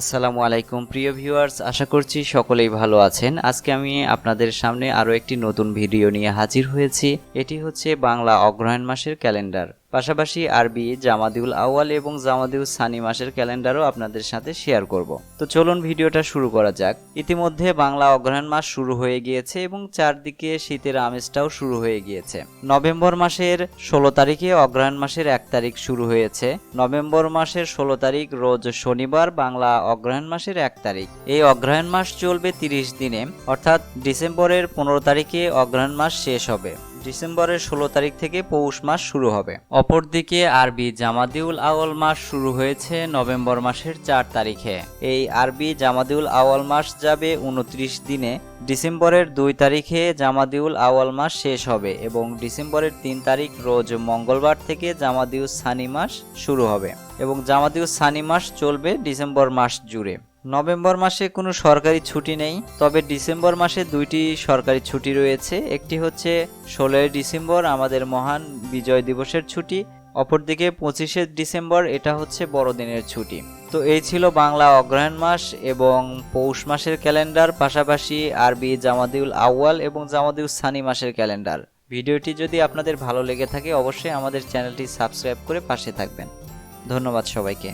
আসসালামু আলাইকুম, প্রিয় ভিউয়ার্স। আশা করছি সকলেই ভালো আছেন। আজকে আমি আপনাদের সামনে আরও একটি নতুন ভিডিও নিয়ে হাজির হয়েছি। এটি হচ্ছে বাংলা অগ্রহায়ণ মাসের ক্যালেন্ডার। পাশাপাশি আরবি, জামাদিউল আউয়াল এবং জামাদিউল সানি মাসের ক্যালেন্ডারও আপনাদের সাথে শেয়ার করব। তো চলুন ভিডিওটা শুরু করা যাক। ইতিমধ্যে বাংলা অগ্রহায়ণ মাস শুরু হয়ে গিয়েছে এবং চারদিকে শীতের আমেজটাও শুরু হয়ে গিয়েছে। নভেম্বর মাসের ষোলো তারিখে অগ্রহায়ণ মাসের এক তারিখ শুরু হয়েছে। নভেম্বর মাসের ষোলো তারিখ রোজ শনিবার, বাংলা অগ্রহায়ণ মাসের এক তারিখ। এই অগ্রহায়ণ মাস চলবে তিরিশ দিনে, অর্থাৎ ডিসেম্বরের পনেরো তারিখে অগ্রহায়ণ মাস শেষ হবে। ডিসেম্বরের ষোলো তারিখ থেকে পৌষ মাস শুরু হবে। অপরদিকে আরবি জামাদিউল আওয়াল মাস শুরু হয়েছে নভেম্বর মাসের চার তারিখে। এই আরবি জামাদিউল আওয়াল মাস যাবে উনত্রিশ দিনে। ডিসেম্বরের দুই তারিখে জামাদিউল আওয়াল মাস শেষ হবে এবং ডিসেম্বরের তিন তারিখ রোজ মঙ্গলবার থেকে জামাদিউল সানি মাস শুরু হবে এবং জামাদিউল সানি মাস চলবে ডিসেম্বর মাস জুড়ে। নভেম্বর মাসে কোনো সরকারি ছুটি নেই, তবে ডিসেম্বর মাসে দুইটি সরকারি ছুটি রয়েছে। একটি হচ্ছে ষোলোই ডিসেম্বর, আমাদের মহান বিজয় দিবসের ছুটি। অপরদিকে পঁচিশে ডিসেম্বর, এটা হচ্ছে বড়দিনের ছুটি। তো এই ছিল বাংলা অগ্রহায়ণ মাস এবং পৌষ মাসের ক্যালেন্ডার, পাশাপাশি আরবি জামাদিউল আউয়াল এবং জামাদিউল সানি মাসের ক্যালেন্ডার। ভিডিওটি যদি আপনাদের ভালো লেগে থাকে, অবশ্যই আমাদের চ্যানেলটি সাবস্ক্রাইব করে পাশে থাকবেন। ধন্যবাদ সবাইকে।